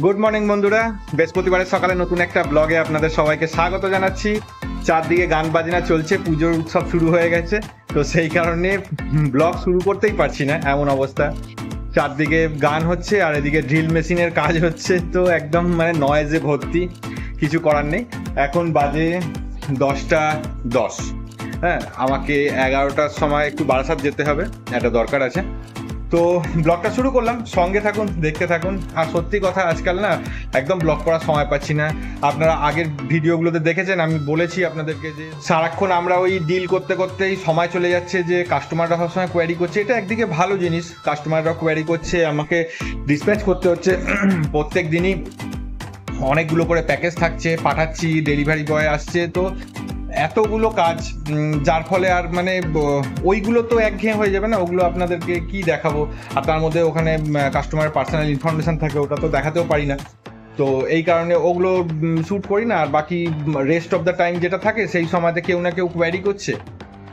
Good morning বন্ধুরা। বৃহস্পতিবারের সকালে নতুন একটা ব্লগে আপনাদের সবাইকে স্বাগত জানাচ্ছি। চারদিকে গান বাজনা চলছে, পুজোর উৎসব শুরু হয়ে গেছে। তো সেই কারণে ব্লগ শুরু করতেই পারছি না, এমন অবস্থা। চারদিকে গান হচ্ছে আর এদিকে ড্রিল মেশিনের কাজ হচ্ছে। তো একদম মানে নয়েজে ভর্তি, কিছু করার নেই। এখন বাজে দশটা দশ। হ্যাঁ আমাকে এগারোটার সময় একটু বারাসাত যেতে হবে, একটা দরকার আছে। তো ব্লগটা শুরু করলাম। সঙ্গে থাকুন, দেখতে থাকুন। আর সত্যি কথা, আজকাল না একদম ব্লগ করার সময় পাচ্ছি না। আপনারা আগের ভিডিওগুলোতে দেখেছেন, আমি বলেছি আপনাদেরকে যে সারাক্ষণ আমরা ওই ডিল করতে করতেই সময় চলে যাচ্ছে যে কাস্টমাররা সবসময় কোয়ারি করছে। এটা একদিকে ভালো জিনিস কাস্টমাররা কোয়ারি করছে, আমাকে ডিসপ্যাচ করতে হচ্ছে। প্রত্যেক দিনই অনেকগুলো করে প্যাকেজ থাকছে, পাঠাচ্ছি ডেলিভারি বয় আসছে। তো এতগুলো কাজ যার ফলে আর মানে ওইগুলো তো একঘেয়ে হয়ে যাবে না? ওগুলো আপনাদেরকে কি দেখাবো? আর তার মধ্যে ওখানে কাস্টমারের পার্সোনাল ইনফরমেশন থাকে, ওটা তো দেখাতেও পারি না। তো এই কারণে ওগুলো শ্যুট করি না, আর বাকি রেস্ট অফ দ্য টাইম যেটা থাকে, সেই সময়তে কেউ না কেউ কোয়ারি করছে।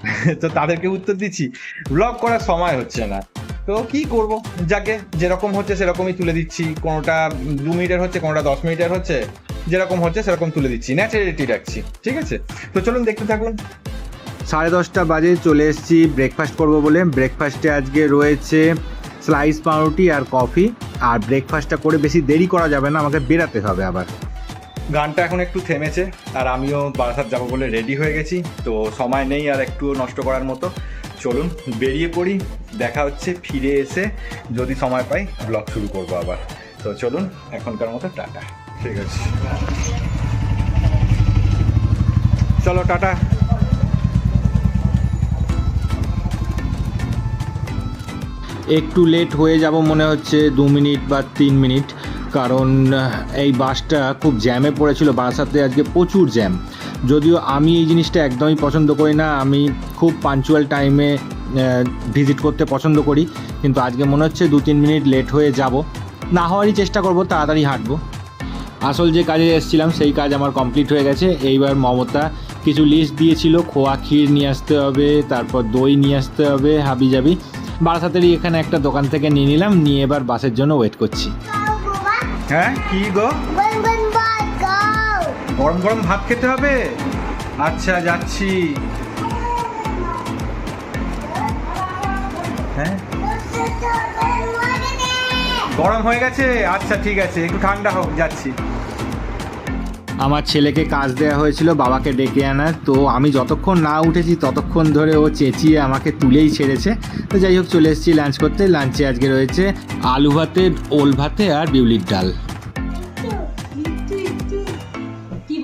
তো তাদেরকে উত্তর দিচ্ছি। ব্লগ করার সময় হচ্ছে না। তো কি করব? যাকে যেরকম হচ্ছে সেরকমই তুলে দিচ্ছি। কোনোটা দু মিনিটের হচ্ছে, কোনোটা দশ মিনিটের হচ্ছে। যেরকম হচ্ছে সেরকম তুলে দিচ্ছি ন্যাচারালিটি রাখছি ঠিক আছে? তো চলুন দেখতে থাকুন। সাড়ে দশটা বাজে চলে এসেছি ব্রেকফাস্ট করব বলে। ব্রেকফাস্টে আজকে রয়েছে স্লাইস পাউরুটি আর কফি আর ব্রেকফাস্টটা করে বেশি দেরি করা যাবে না আমাকে বেরাতে হবে আবার। গানটা এখন একটু থেমেছে আর আমিও বারাসাত যাব বলে রেডি হয়ে গেছি তো সময় নেই আর একটুও নষ্ট করার মতো। চলুন বেরিয়ে পড়ি দেখা হচ্ছে ফিরে এসে। যদি সময় পাই ব্লগ শুরু করব আবার। তো চলুন এখনকার মতো টাটা। ঠিক আছে। চলো, টাটা। একটু লেট হয়ে যাব মনে হচ্ছে, দু মিনিট বা তিন মিনিট। কারণ এই বাসটা খুব জ্যামে পড়েছিল বারাসাতে আজকে প্রচুর জ্যাম যদিও আমি এই জিনিসটা একদমই পছন্দ করি না, আমি খুব পাঞ্চুয়াল টাইমে ভিজিট করতে পছন্দ করি। কিন্তু আজকে মনে হচ্ছে দু তিন মিনিট লেট হয়ে যাব। না হওয়ারই চেষ্টা করব, তাড়াতাড়ি হাঁটবো। আসল যে কাজে এসেছিলাম সেই কাজ আমার কমপ্লিট হয়ে গেছে। এইবার মমতা কিছু লিস্ট দিয়েছিল খোয়া ক্ষীর নিয়ে আসতে হবে তারপর দই নিয়ে আসতে হবে হাবি জাবি বারাসাতেরই এখানে একটা দোকান থেকে নিয়ে নিলাম নিয়ে এবার বাসের জন্য ওয়েট করছি। হ্যাঁ কি গো. গরম গরম ভাত খেতে হবে? আচ্ছা যাচ্ছি। হ্যাঁ? গরম হয়ে গেছে আচ্ছা ঠিক আছে একটু ঠান্ডা হোক যাচ্ছি আমার ছেলেকে কাজ দেওয়া হয়েছিল বাবাকে ডেকে আনার তো আমি যতক্ষণ না উঠেছি ততক্ষণ ধরে ও চেঁচিয়ে আমাকে তুলেই ছেড়েছে তো যাই হোক চলে এসেছি লাঞ্চ করতে লাঞ্চে আজকে রয়েছে আলু ভাতে ওল ভাতে আর বিউলির ডাল কি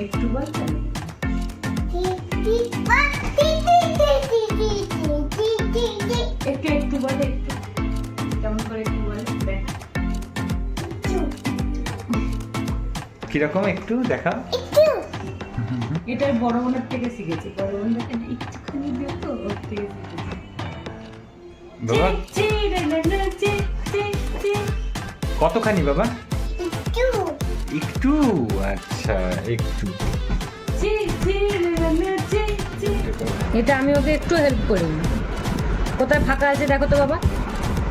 titi, titi. একটু একটু বল একটু। কেমন করে একটু বল? দেখ। কীরকম একটু দেখা এটা বড় বোনের থেকে শিখেছি। বড় বোন দেখে না একটুখানি ওর থেকে শিখেছি। কতখানি বাবা. একটু আচ্ছা একটু। এটা আমি ওকে একটু হেল্প করিনি কোথায় ফাঁকা আছে দেখো তো বাবা।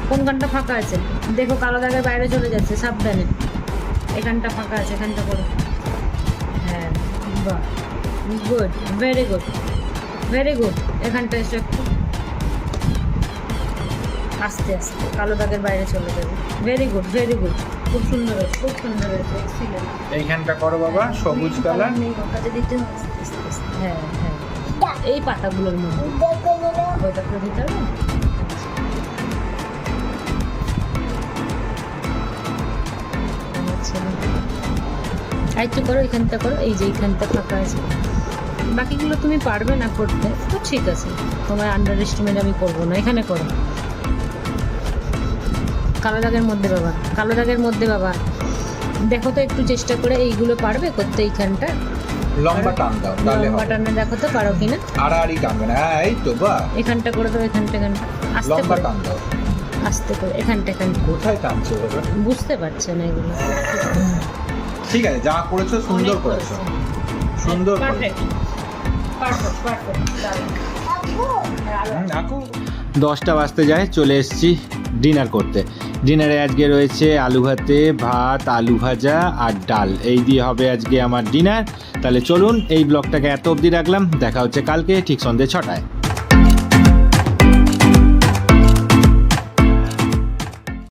কোন গানটা ফাঁকা আছে? দেখো, কালো দাগের বাইরে চলে যাচ্ছে, সাবধানে। এখানটা ফাঁকা আছে এখানটা করো। হ্যাঁ বাহ good very good very good এখানটা এসে একটু আস্তে আস্তে কালো দাগের বাইরে চলে যাবে। ভেরি গুড ভেরি গুড খুব সুন্দর হয়েছে খুব সুন্দর হয়েছে এক্সিলেন্ট এইখানটা করো বাবা সবুজ কালার। নেই ওর দিতে হবে আস্তে আস্তে আস্তে। হ্যাঁ হ্যাঁ। এই পাতাগুলোর মধ্যে। ওইটা করে দিতে হবে? আর একটু করো এখানটা করো এই যে এইখানটা ফাঁকা আছে। বাকিগুলো তুমি পারবে না করতে তো ঠিক আছে। তোমার আন্ডার এস্টিমেট আমি করব না এখানে করো। কালো দাগের মধ্যে বাবা কালো দাগের মধ্যে বাবা। দেখো তো একটু চেষ্টা করে এইগুলো পারবে করতে এইখানটা? লম্বা টান দাও তাহলে লম্বা টানে দেখো তো পারো কিনা? আড়াআড়ি টানবে না হ্যাঁ এই তো বা। এখানটা করে দাও এখানটা এখানটা। আস্তে লম্বা টান দাও। আস্তে করে এখানটা এখানটা। কোথায় টানছে বাবা বুঝতে পারছে না এগুলো। ঠিক আছে যা করেছ সুন্দর করেছ। সুন্দর পারফেক্ট পারফেক্ট পারফেক্ট দশটা বাজতে যায় চলে এসেছি ডিনার করতে। ডিনারে আজকে রয়েছে আলু ভাতে, ভাত, আলু ভাজা আর ডাল। এই দিয়ে হবে আজকে আমার ডিনার। তাহলে চলুন এই ব্লগটাকে এত অবধি রাখলাম। দেখা হচ্ছে কালকে ঠিক সন্ধ্যে ছটায়।